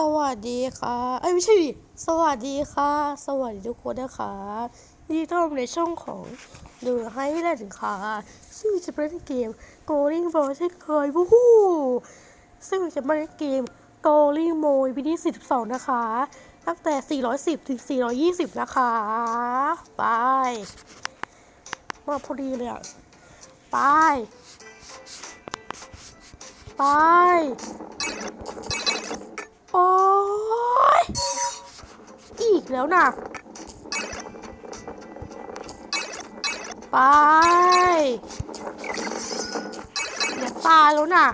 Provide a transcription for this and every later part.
สวัสดีค่ะเอ้ยไม่ใช่ดิสวัสดีค่ะ สวัสดีทุกคนนะคะยินดีต้อนรับในช่องของเดือให้แลถึงค่ะซึ่งจะเป็นเกม Going Ball เช่นเคยวู้ฮู้ซึ่งจะเป็นเกม Going m o วิดี42 นะคะ ตั้งแต่ 410 ถึง 420 นะคะไปมาพอดีเลยอะไป ไป โอ๊ยอีกแล้วนะไปอย่าตายแล้วนะ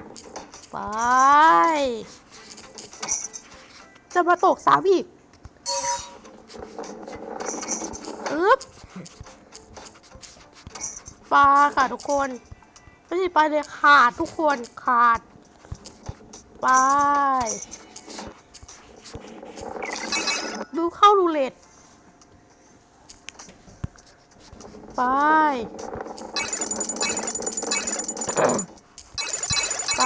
ไป จะมาตกสามอีกอึ๊บปลาค่ะทุกคน ไม่ใช่ไปเลยขาดทุกคนขาด ไป ดูเข้ารูเล็ตไป ไป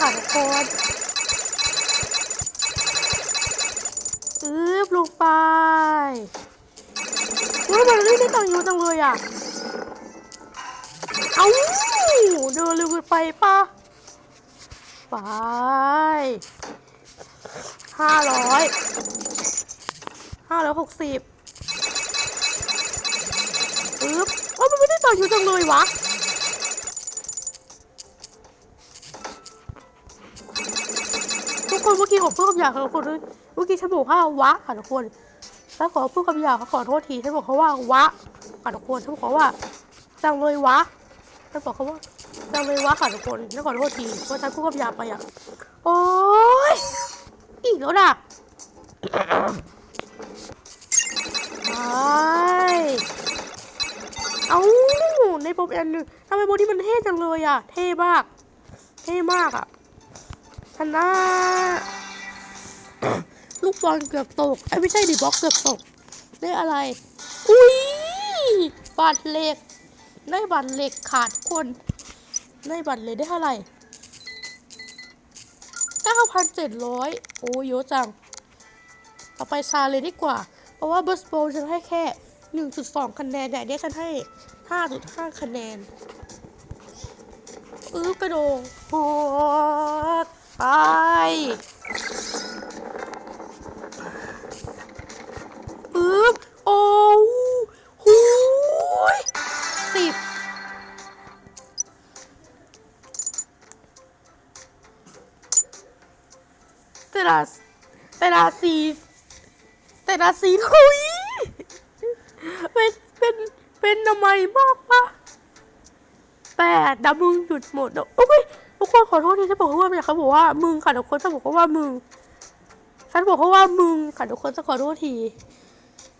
ค่ะทุกคนอึ๊บลงไปอุ้ยมันไม่ได้ตังค์อยูจังเลยอะ เอาเดินเร็วเกินไปปะไปห้าร้อย ห้าร้อยหกสิบปึ๊บเอ้มันไม่ได้ต่ออยู่จังเลยวะทุกคนเมื่อกี้ผมพูดคำหยาบค่ะทุกคนเมื่อกี้ฉันบอกว่าวะค่ะทุกคนแล้วขอพูดคำหยาบขอโทษทีฉันบอกเขาว่าวะค่ะทุกคนฉันบอกเขาว่าจังเลยวะฉันบอกเขาว่าจังเลยวะค่ะทุกคนฉันขอโทษทีเพราะฉันพูดคำหยาบไปอะโอ๊ยอีกแล้วนะ เอาในโปรแกรมหนึ่งทำไมโบที่มันเท่จังเลยอะ เท่มาก เท่มากอะชนะลูกบอลเกือบตกไอ้ยไม่ใช่ดิบล็อกเกือบตก ได้อะไร อุ้ยบัตรเหล็ก ได้บัตรเหล็กขาดคน ได้บัตรเหล็กได้เท่าไหร่9,700 โอ้เยอะจัง ต่อไปซาเลยดีกว่า ราะว่าเบอร์สโปฉันให้แค่ 1.2 คะแนนแต่เนี่ยฉันให้ 5.5 คะแนนอื้อกระโดงโหดไปอื้อโอ้หูยสิบแต่ละแต่ละสี แต่ละสีคุยเป็นเป็นเป็นทำไมมากปะแปดดับมึงหยุดหมดแล้วโอ้ยทุกคนขอโทษที่ฉันบอกว่าไม่อยาเขาบอกว่ามึงค่ะทุกคนฉันบอกเขาว่ามึงฉันบอกเขาว่ามึงค่ะทุกคนจะขอโทษที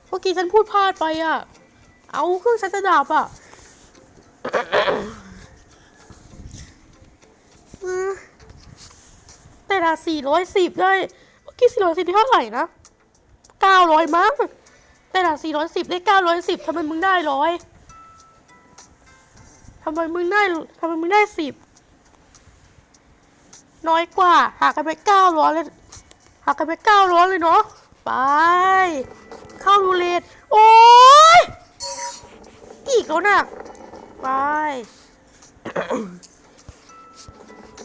เมื่อกี้ฉันพูดพลาดไปอะ เอาเครื่องฉันจะดับอะแต่ละสี่ร้อยสิบได้ เมื่อกี้สี่ร้อยสิบเท่าไหร่นะ เก้าร้อยมั้งแต่หลังสี่ร้อยสิบได้เก้าร้อยสิบทำไมมึงได้ร้อยทำไมมึงได้ทำไมมึงได้สิบน้อยกว่าหากันไปเก้าร้อยเลยหากันไปเก้าร้อยเลยเนาะไป เข้ารูเลตโอ้ยอีกแล้วน่ะไป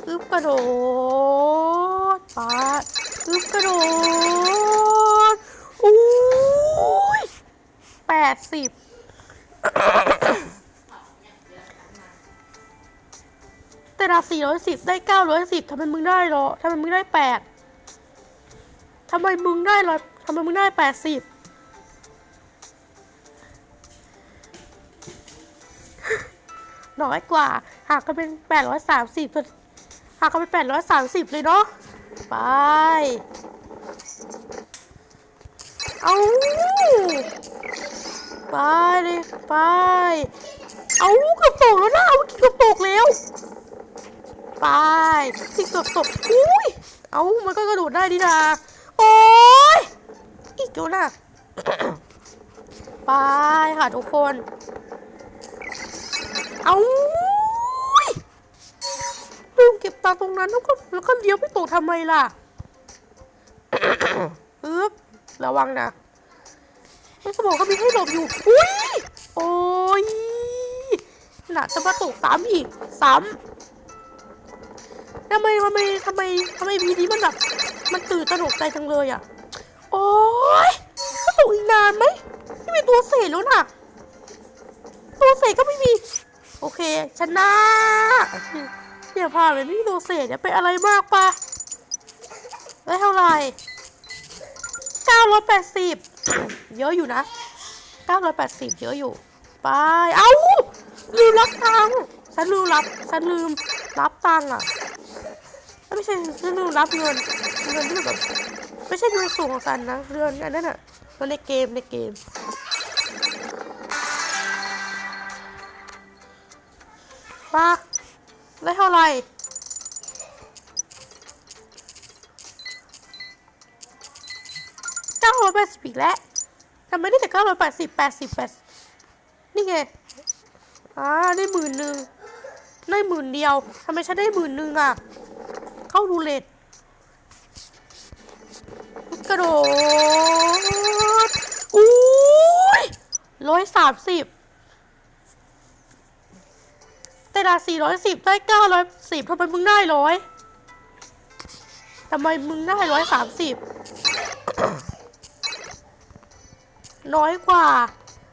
อึบกระโดดปาดอึบกระโดด อุ้ยแปดสิบแต่ละสี่ร้อยสิบได้เก้าร้อยสิบทำไมมึงได้หรอทำไมมึงได้แปดทำไมมึงได้ร้อยทำไมมึงได้แปดสิบน้อยกว่า หากกันเป็นแปดร้อยสามสิบหากกันเป็นแปดร้อยสามสิบเลยเนาะไป เอาไปเลยไป เอาเกือบตกแล้วนะเอาเกือบตกแล้ว ไปที่กือบตกอุ้ย เอามันก็กระโดดได้ดีนะโอ้ย อีกแล้วนะไปค่ะทุกคน เอาลืมเก็บตังค์ตรงนั้นแล้วก็แล้วก็เลี้ยวไปตกทำไมล่ะ ระวังนะในสมองก็มีให้หลบอยู่ อุ้ย โอ้ยน่ะจะมาตกซ้ำอีกซ้ำทำไมทำไมทำไมทำไมพีนี้มันแบบ มันตื่นตระหนกใจจังเลยอะ โอ้ยก็ตกอีกนานไหมไม่มีตัวเศษแล้วน่ะ ตัวเศษก็ไม่มี โอเค ชนะเนี่ยพาเลยไม่มีตัวเศษเนี่ยเป็นอะไรมากปะได้เท่าไหร่ เก้าร้อยแปดสิบเยอะอยู่นะเก้าร้อยแปดสิบเยอะอยู่ ไป เอ้าลืมรับตังค์ฉันลืมรับ ฉันลืมรับตังค์อะ ไม่ใช่ ฉันลืมรับเงิน เงินที่แบบไม่ใช่เงินส่งของฉันนะเงินอันนั้นอะเงินในเกมในเกมมาได้เท่าไหร่ ก้าร้อยแปดสิบอีกแล้วทำไมได้แต่เก้าร้อยแปดสิบแปดสิบแปดนี่ไงอ่าได้หมื่นหนึ่งได้หมื่นเดียวทำไมฉันได้หมื่นหนึ่งอะ เข้ารูเล็ตกระโดดอุ้ยร้อยสามสิบแต่ละสี่ร้อยสิบได้เก้าร้อยสิบทำไมมึงได้ร้อยทำไมมึงได้ร้อยสามสิบ น้อยกว่า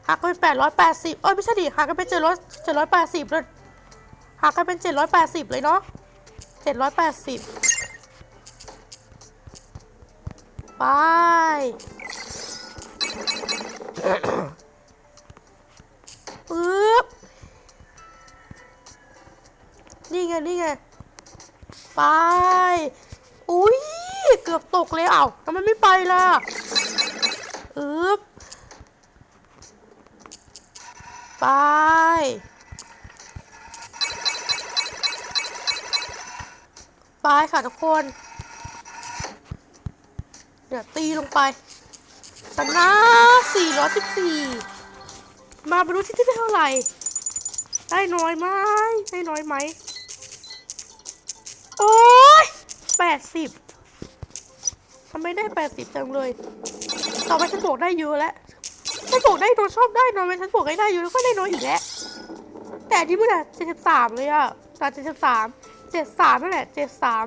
หักกันเป็นแปดร้อยแปดสิบเอ้ยไม่ใช่ดิหักกันเป็นเจ็ดร้อยเจ็ดร้อยแปดสิบเลยหักกันเป็นเจ็ดร้อยแปดสิบเลยเนาะเจ็ดร้อยแปดสิบไปปึ๊บนี่ไง นี่ไง ไป อุ้ยเกือบตกเลยเอ้าทำไมไม่ไปล่ะอึ๊บ ไปไปค่ะทุกคน เดี๋ยวตีลงไปชนะ414 มาไปดูที่ได้เท่าไหร่ ได้น้อยไหมได้น้อยไหม โอ้ยแปดสิบทำไมได้แปดสิบจังเลย ต่อไปฉันบอกได้เยอะแล้ว ฉันบอกได้ตัวชอบได้น้อยไหมฉันบอกให้ได้เยอะแล้วก็ได้นอยอีกแล้วแต่ที่มันอะเจ็ดสิบสามเลยอะตอเจ็ดสิบสามเจ็ดสามนั่นแหละเจ็ดสาม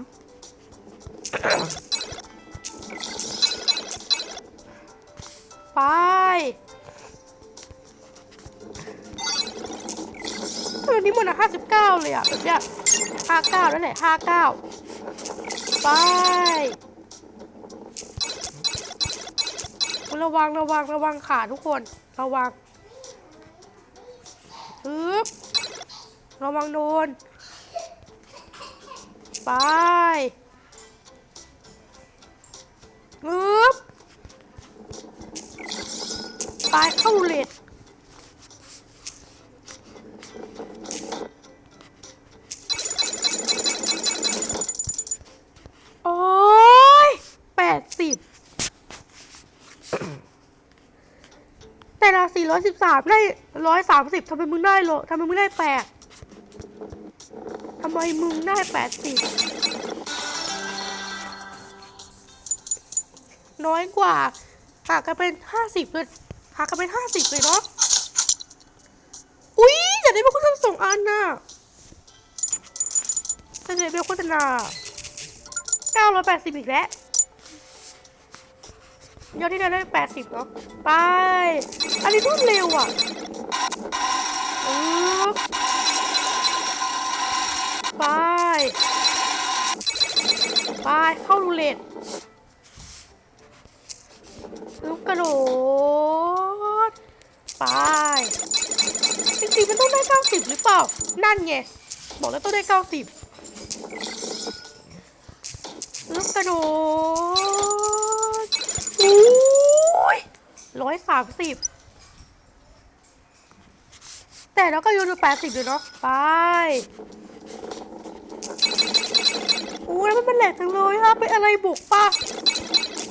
ไปตัวนี้มันอะห้าสิบเก้าเลยอะแบบเนี้ยห้าเก้านั่นแหละห้าเก้าไป ระวังระวังระวังขาทุกคน ระวังฮึบระวังโดน ไปฮึบไปเข้าเลด โอ้ยแปดสิบ แต่ละสี่ ร้อยสิบสามได้ร้อยสามสิบทำไมมึงได้โลทำไมมึงได้แปดทำไมมึงได้แปดสิบน้อยกว่าหากกันเป็นห้าสิบเลยหากกันเป็นห้าสิบเลยเนาะอุ๊ยอยากได้เป็นโฆษณสองอันน่ะจะได้เป็นโฆษณา980อีกแล้ว ยอดที่ได้ได้80เนาะไป อันนี้รวดเร็วอะอึ๊บไป ไปเข้ารูเล็ตอึ๊บกระโดด ไป จริงๆมันต้องได้90หรือเปล่า นั่นไง บอกแล้วต้องได้90ลูกกระโดด ร้อยสามสิบแต่แล้วก็โยนดูแปดสิบอยู่เนาะไปโอ้ยมันเป็นแหลกจังเลยฮะเป็นอะไรบุกปะ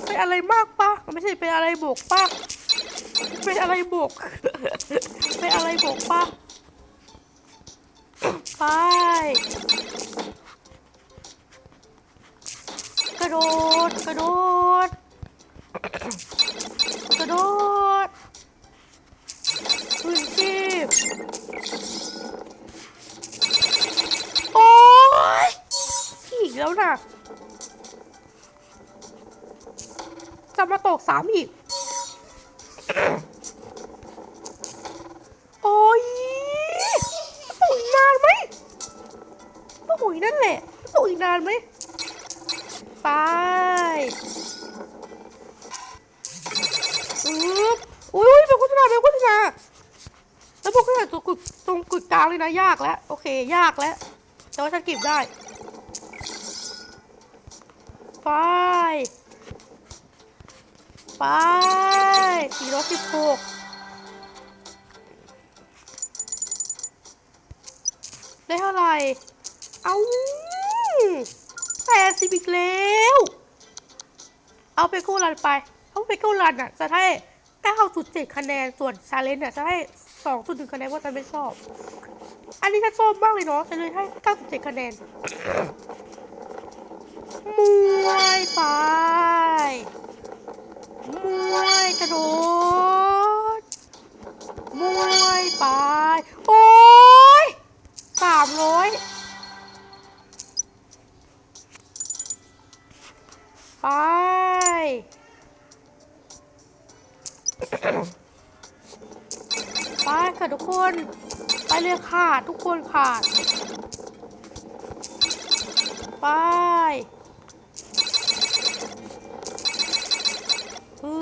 เป็นอะไรมากปะไม่ใช่เป็นอะไรบุกปะเป็นอะไรบุกเป็นอะไรบุกปะไปกระโดดกระโดด กระโดดพื้นชีพโอ้ยอีกแล้วนะจะมาตกสามอีก เค ยากแล้ว แต่ว่าฉันเก็บได้ ไป ไปสี่ร้อยสิบหกได้เท่าไหร่ เอาแปดสิบอีกแล้ว เอาไปกู้รันไป เอาไปกู้รันอะ จะให้9.7คะแนน ส่วนชาเลนจ์อะ จะให้2.1คะแนนเพราะฉันไม่ชอบ อันนี้ฉันชอบมากเลยเนาะฉันเลยให้ 9.7 คะแนนมวยไปมวยกระโดดมวยไป โอ้ยสามร้อยไปไปค่ะทุกคน ไปเลยค่ะ ทุกคนค่ะไปปึ๊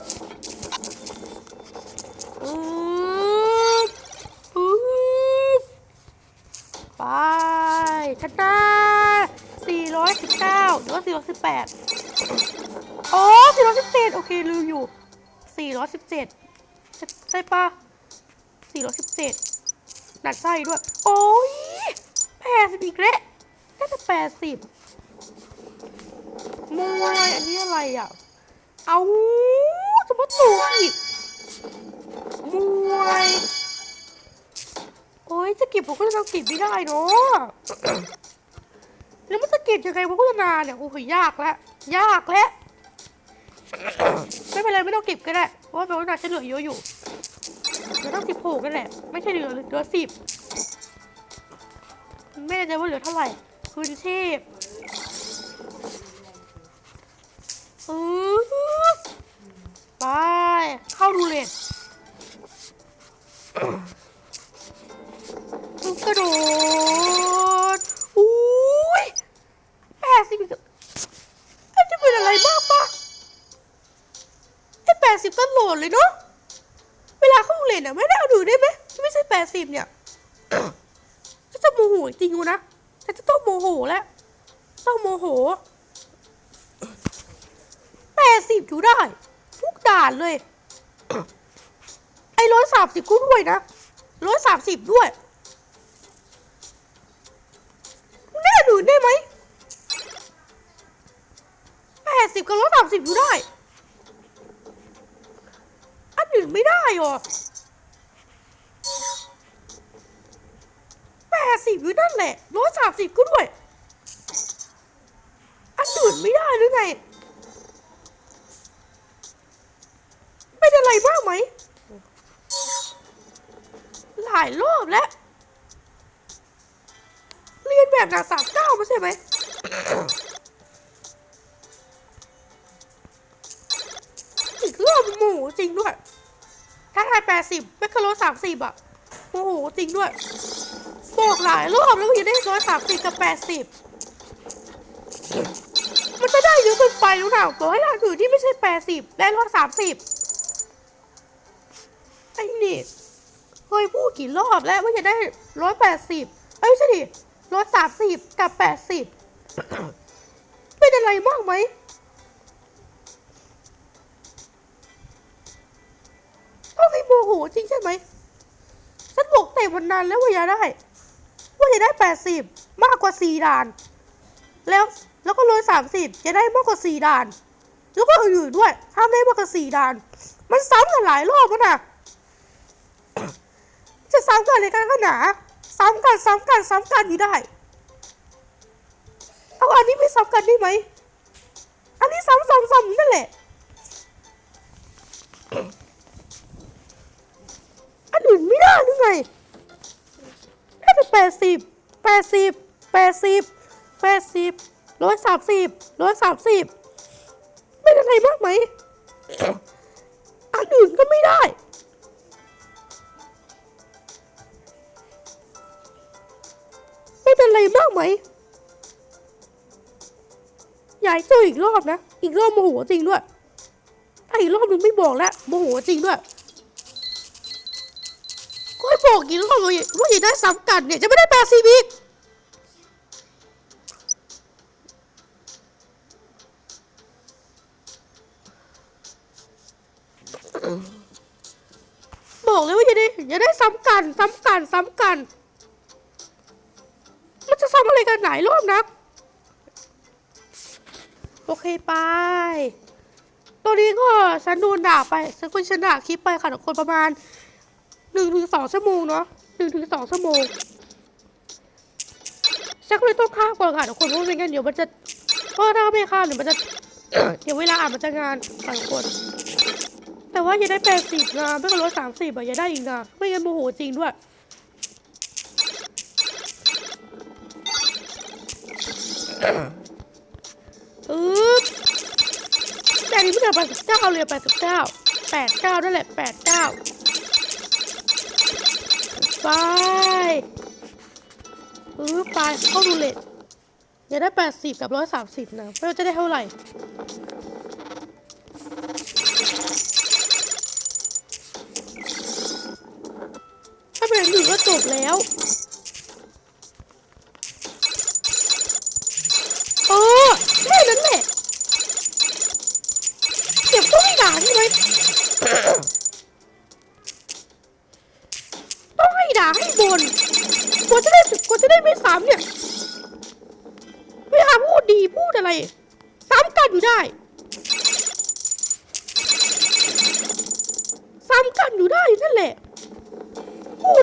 บปึ๊บปึ๊บไปชนะ419หรือว่า418โอ้417โอเคลืมอยู่417ใช่ใช่ปะ417ดั ดไส้ด้วย โอ้ย80อีกแล้วน่าจะ80มวยอันนี้อะไรอะ เอาจะมาถูกอีกมวยโอ้ยจะเก็บผมก็จะทำเก็บไม่ได้เนาะแล้วมันจะเก็บยังไงวะโฆษณาเนี่ยโอ้โหยากแล้วยากแล้วไม่เป็นไรไม่ต้องเก็บก็ได้เพราะว่าโฆษณาฉันเหลือเยอะอยู่ เหลือตั้งสิบหกนั่นแหละ ไม่ใช่เหลือเหลือสิบไม่แน่ใจว่าเหลือเท่าไหร่คืนชีพไป เข้าดูเลนกระโดดอุ้ยแปดสิบไอ้จะเป็นอะไรมากปะไอแปดสิบตลอดเลยเนาะ เวลาเข้าดูเลนอะไม่ได้เอาดูได้ไหมไม่ใช่แปดสิบเนี่ยจะจะโมโหจริงกูนะแต่จะต้องโมโหแล้วต้องโมโหแปดสิบอยู่ได้ ทุกด่านเลย ไอ้ร้อยสามสิบก็ด้วยนะร้อยสามสิบด้วยแน่หรือได้ไหมแปดสิบกับร้อยสามสิบอยู่ได้ อัน อื่นไม่ได้หรอแปดสิบอยู่นั่นแหละร้อยสามสิบก็ด้วยอันอื่นไม่ได้หรือไงเป็นอะไรมากไหม หลายรอบแล้ว เรียนแบบหนักสามเก้าไม่ใช่ไหมอีกรอบโมโหจริงด้วย ถ้าทายแปดสิบไม่คยร้อยสามสิบอะโมโห จริงด้วย บอกหลายรอบแล้วว่าจะได้ร้อยสามสิบกับแปดสิบมันจะได้เยอะเกินไปแล้วนะต่อให้ทางอื่นที่ไม่ใช่แปดสิบได้ร้อยสามสิบไอ้นี่เคยพูดกี่รอบแล้วว่าจะได้ร้อยแปดสิบเอ้ยใช่ดิร้อยสามสิบกับแปดสิบเป็นอะไรมากไหม โมโหจริงใช่ไหม ฉันบอกแต่วันนั้นแล้วว่าจะได้ ว่าจะได้แปดสิบมากกว่าสี่ด่าน แล้วแล้วก็ร้อยสามสิบจะได้มากกว่าสี่ด่าน แล้วก็อื่นๆด้วยห้ามได้มากกว่าสี่ด่าน มันซ้ำกันหลายรอบแล้วนะจะซ้ำกันอะไรกันขนาซ้ำกันซ้ำกันซ้ำกันอยู่ได้เอาอันนี้ไม่ซ้ำกันได้ไหมอันนี้ซ้ำซ้ำซ้ำนั่นแหละ อันอื่นไม่ได้หรือไงได้ไปแปดสิบแปดสิบแปดสิบแปดสิบร้อยสามสิบร้อยสามสิบเป็นอะไรมากไหม อันอื่นก็ไม่ได้ไม่เป็นไรมากไหมยากให้เจออีกรอบนะ อีกรอบโมโหจริงด้วยถ้าอีกรอบนึงไม่บอกแล้วโมโหจริงด้วย บอกกี่รอบว่าอย่าว่าอย่าได้ซ้ำกันเนี่ยจะไม่ได้แปดสิบอีกบอกเลยว่าอย่าได้อย่าได้ซ้ำกันซ้ำกันซ้ำกัน มันจะซ้ำอะไรกันหลายรอบนัก โอเคไปตอนนี้ก็ฉันโดนด่าไปฉันก็ชนะคลิปไปค่ะทุกคนประมาณ หนึ่งถึงสองชั่วโมงเนาะหนึ่งถึงสองชั่วโมงฉันก็เลยต้องฆ่าก่อนค่ะทุกคนเพราะไม่งั้นเดี๋ยวมันจะเพราะถ้าไม่ฆ่าเดี๋ยวมันจะ เดี๋ยวเวลาอ่านมันจะงานค่ะทุกคน แต่ว่าอย่าได้แปดสิบนะไม่ก็ลดสามสิบอะอย่าได้อีกนะไม่งั้นโมโหจริงด้วยอึ๊บแต่อันนี้ไม่ได้แปดสิบเก้าเลยแปดสิบเก้าแปดเก้านั่นแหละแปดเก้า ไปอึ๊บไปเข้าดูเลตอย่าได้แปดสิบกับร้อยสามสิบนะไม่รู้จะได้เท่าไหร่ถ้าเป็นหนึ่งก็จบแล้ว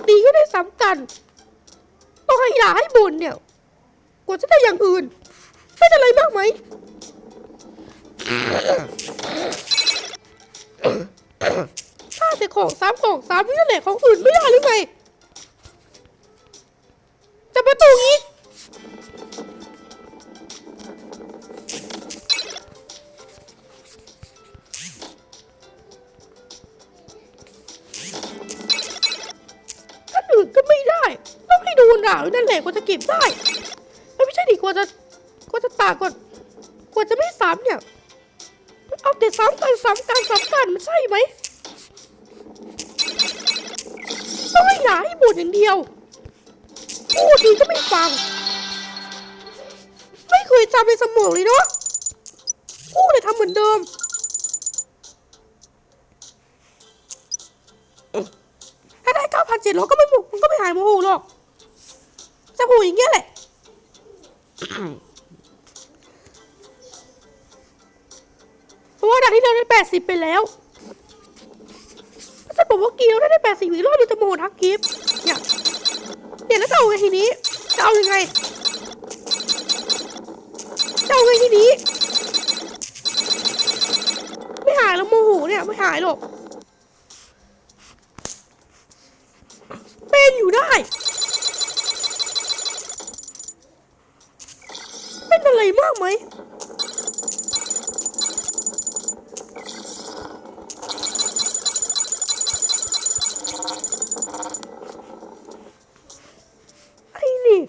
ดีก็ได้ซ้ำกันต้องให้ด่าให้บ่นเนี่ย กว่าจะได้อย่างอื่น เป็นอะไรมากไหมถ้าแต่ของซ้ำของซ้ำนี่แหละของอื่นไม่ได้หรือไงจะประตูอี ก็ไม่ได้ต้องให้ดูหนาวนั่นแหละกว่าจะเก็บได้ไม่ใช่ดิกว่าจะกว่าจะตากกว่ากว่าจะไม่ซ้ำเนี่ยเอาแต่ซ้ำกันซ้ำกันซ้ำกันมันใช่ไหมต้องให้ด่าให้บ่นอย่างเดียวพูดดีก็ไม่ฟัง ไม่เคยจำในสมองเลยเนาะพูดเลยทำเหมือนเดิม เก้าพันเจ็ดร้อยก็ไม่หมดมันก็ไม่หายโมโหหรอกจะพูดอย่างเงี้ยแหละเพราะว่าด่านที่เราได้แปดสิบไปแล้วถ้าบอกว่ากีเราได้แปดสิบอีกรอบเราจะโมโหทักกิฟต์เนี่ยเดี๋ยวแล้วจะเอาไงทีนี้จะเอายังไงจะเอาไงทีนี้ ไม่หายแล้วโมโหเนี่ยไม่หายหรอก เป็นอยู่ได้ เป็น อะไรมากไหมไอ้นี่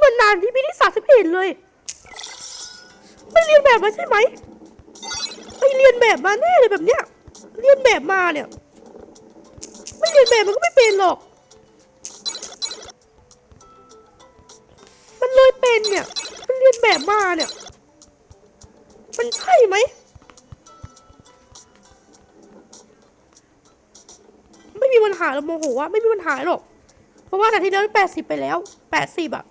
มันนานที่พี่ที่สามสิบเอ็ดเลย ไม่เรียนแบบมาใช่ไหมไปเรียนแบบมาแน่เลยแบบเนี้ย เรียนแบบมาเนี่ย ไม่เรียนแบบมันก็ไม่เป็นหรอก มันเลยเป็นเนี่ย มันเรียนแบบมาเนี่ยาหรอกโมโหว่าไม่มีปัญหาหรอก เพราะว่านาทีแล้วแปดสิบไปแล้วแปดสิบอะ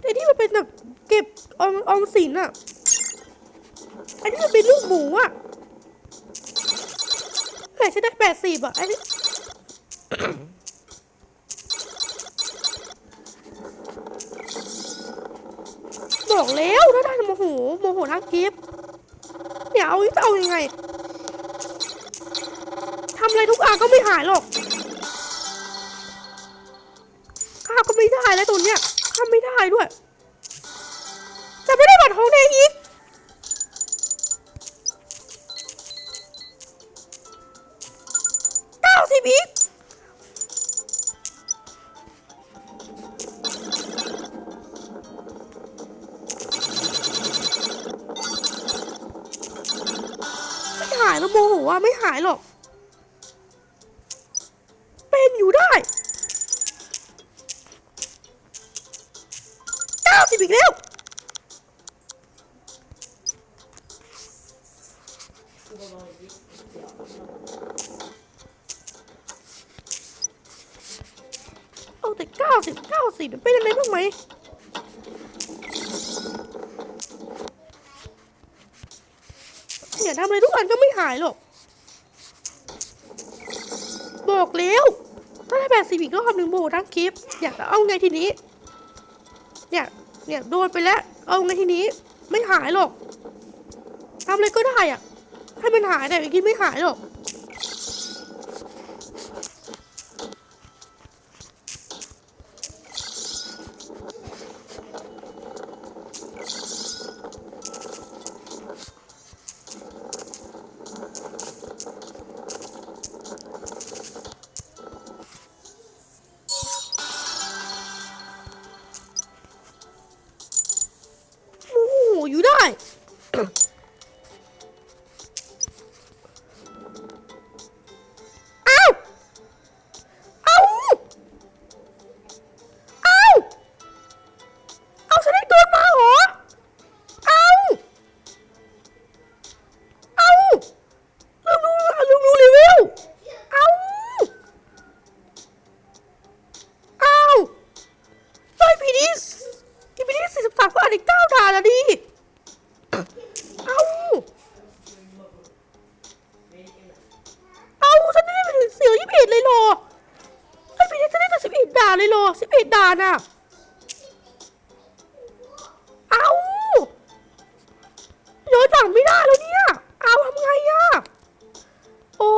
แต่ที่มันเป็นแบบเก็บออมออมสินอะไอันนี้มันเป็นลูกหมูอะแต่ฉันได้แปดสิบอะไอันนี้บอกแล้วถ้าได้โมโหโมโหทั้งกิฟเนี่ยเอาจะเอายังไง ทำอะไรทุกอย่างก็ไม่หายหรอกข้าก็ไม่ได้แล้วตัวเนี้ยข้าไม่ได้ด้วย จะไม่ได้บัตรทองแดงอีกเก้าสิบอีกไม่หายแล้วโมโหว่าไม่หายหรอก เก้าสิบเป็นไรบ้างไหมอย่าทำอะไรทุกอันก็ไม่หายหรอก บอกแล้วถ้าได้แปดสิบอีกรอบหนึ่งโบทั้งคลิป อยากเอาไงทีนี้ เนี่ย เนี่ยโดนไปแล้ว เอาไงทีนี้ ไม่หายหรอกทำอะไรก็ได้อะให้มันหายแต่อีกทีไม่หายหรอกานเลยโลสิบเอ็ดด่านอะเอ้าย้อนหลังไม่ได้แล้วเนี่ย เอาทำไงอะโอ้